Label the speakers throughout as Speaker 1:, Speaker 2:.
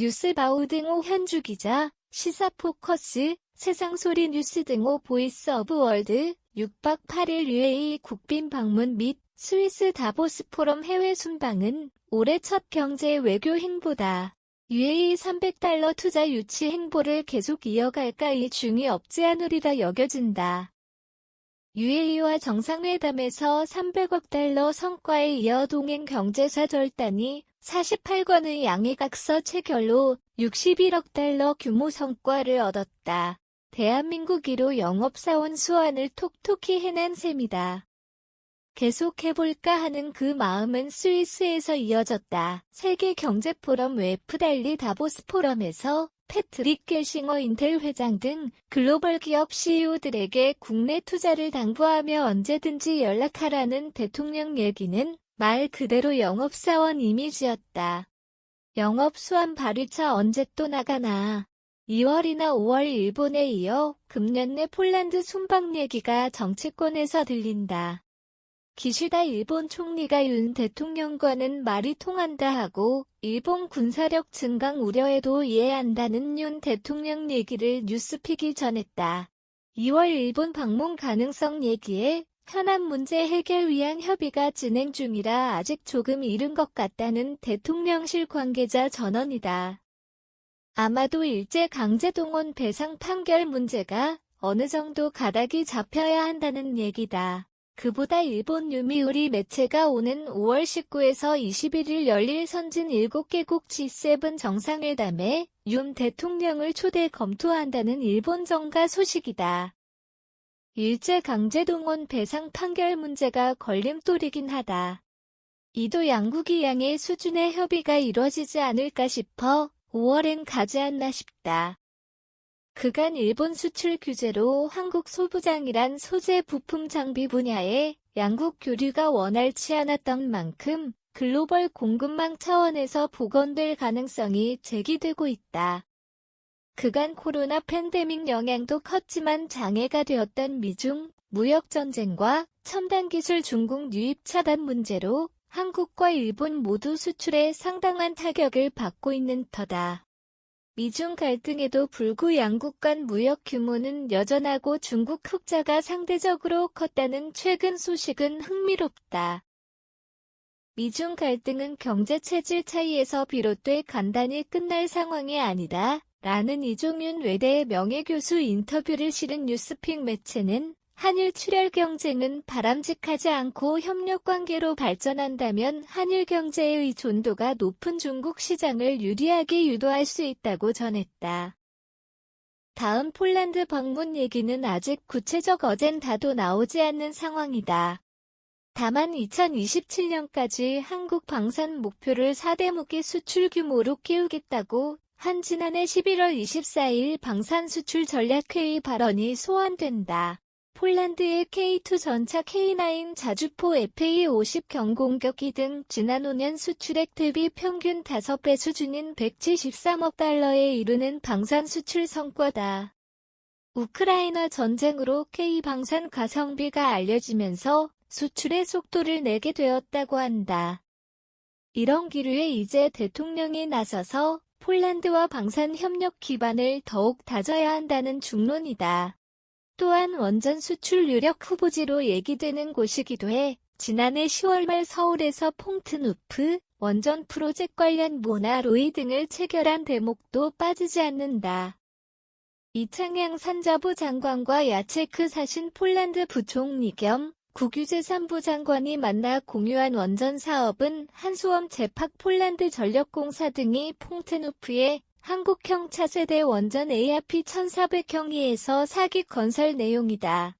Speaker 1: 뉴스바우 등호 현주 기자, 시사포커스, 세상소리 뉴스 등호 보이스 오브 월드, 6박 8일 UAE 국빈 방문 및 스위스 다보스 포럼 해외 순방은 올해 첫 경제 외교 행보다. UAE 300달러 투자 유치 행보를 계속 이어갈까 이 중이 없지 않으리라 여겨진다. UAE와 정상회담에서 300억 달러 성과에 이어 동행 경제사 절단이 48권의 양해각서 체결로 61억 달러 규모 성과를 얻었다. 대한민국 1호 영업사원 수완을 톡톡히 해낸 셈이다. 계속해볼까 하는 그 마음은 스위스에서 이어졌다. 세계 경제 포럼 웨프 달리 다보스 포럼에서 패트릭 겔싱어 인텔 회장 등 글로벌 기업 CEO들에게 국내 투자를 당부하며 언제든지 연락하라는 대통령 얘기는 말 그대로 영업사원 이미지였다. 영업 수완 발휘차 언제 또 나가나. 2월이나 5월 일본에 이어 금년 내 폴란드 순방 얘기가 정치권에서 들린다. 기시다 일본 총리가 윤 대통령과는 말이 통한다 하고 일본 군사력 증강 우려에도 이해한다는 윤 대통령 얘기를 뉴스픽이 전했다. 2월 일본 방문 가능성 얘기에 현안 문제 해결 위한 협의가 진행 중이라 아직 조금 이른 것 같다는 대통령실 관계자 전언이다. 아마도 일제 강제동원 배상 판결 문제가 어느 정도 가닥이 잡혀야 한다는 얘기다. 그보다 일본 유미우리 매체가 오는 5월 19에서 21일 열릴 선진 7개국 G7 정상회담에 윤 대통령을 초대 검토한다는 일본 정가 소식이다. 일제 강제동원 배상 판결 문제가 걸림돌이긴 하다. 이도 양국이 양의 수준의 협의가 이뤄지지 않을까 싶어 5월엔 가지 않나 싶다. 그간 일본 수출 규제로 한국 소부장이란 소재 부품 장비 분야에 양국 교류가 원활치 않았던 만큼 글로벌 공급망 차원에서 복원될 가능성이 제기되고 있다. 그간 코로나 팬데믹 영향도 컸지만 장애가 되었던 미중 무역전쟁과 첨단기술 중국 유입 차단 문제로 한국과 일본 모두 수출에 상당한 타격을 받고 있는 터다. 미중 갈등에도 불구 양국 간 무역 규모는 여전하고 중국 흑자가 상대적으로 컸다는 최근 소식은 흥미롭다. 미중 갈등은 경제 체질 차이에서 비롯돼 간단히 끝날 상황이 아니다. 라는 이종윤 외대 명예교수 인터뷰를 실은 뉴스픽 매체는 한일 출혈 경쟁은 바람직하지 않고 협력 관계로 발전한다면 한일 경제의 존도가 높은 중국 시장을 유리하게 유도할 수 있다고 전했다. 다음 폴란드 방문 얘기는 아직 구체적 어젠다도 나오지 않는 상황이다. 다만 2027년까지 한국 방산 목표를 4대 무기 수출 규모로 키우겠다고 한 지난해 11월 24일 방산 수출 전략회의 발언이 소환된다. 폴란드의 K2 전차 K9 자주포 FA50 경공격기 등 지난 5년 수출액 대비 평균 5배 수준인 173억 달러에 이르는 방산 수출 성과다. 우크라이나 전쟁으로 K 방산 가성비가 알려지면서 수출의 속도를 내게 되었다고 한다. 이런 기류에 이제 대통령이 나서서 폴란드와 방산 협력 기반을 더욱 다져야 한다는 중론이다. 또한 원전 수출 유력 후보지로 얘기되는 곳이기도 해 지난해 10월 말 서울에서 퐁트누프 원전 프로젝트 관련 모나로이 등을 체결한 대목도 빠지지 않는다. 이창양 산자부 장관과 야체크 사신 폴란드 부총리 겸 국유재산부 장관이 만나 공유한 원전 사업은 한수원 제팍 폴란드 전력공사 등이 퐁트누프에 한국형 차세대 원전 ARP 1400형이에서 사기 건설 내용이다.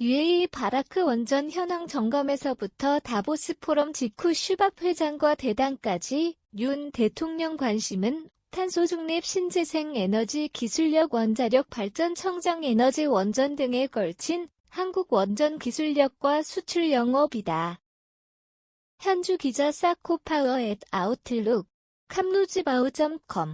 Speaker 1: UAE 바라크 원전 현황 점검에서부터 다보스 포럼 직후 슈밥 회장과 대담까지 윤 대통령 관심은 탄소 중립 신재생 에너지 기술력 원자력 발전 청정 에너지 원전 등에 걸친 한국 원전 기술력과 수출 영업이다. 현주 기자 사코파워 앳 아웃룩 캄루즈바우.com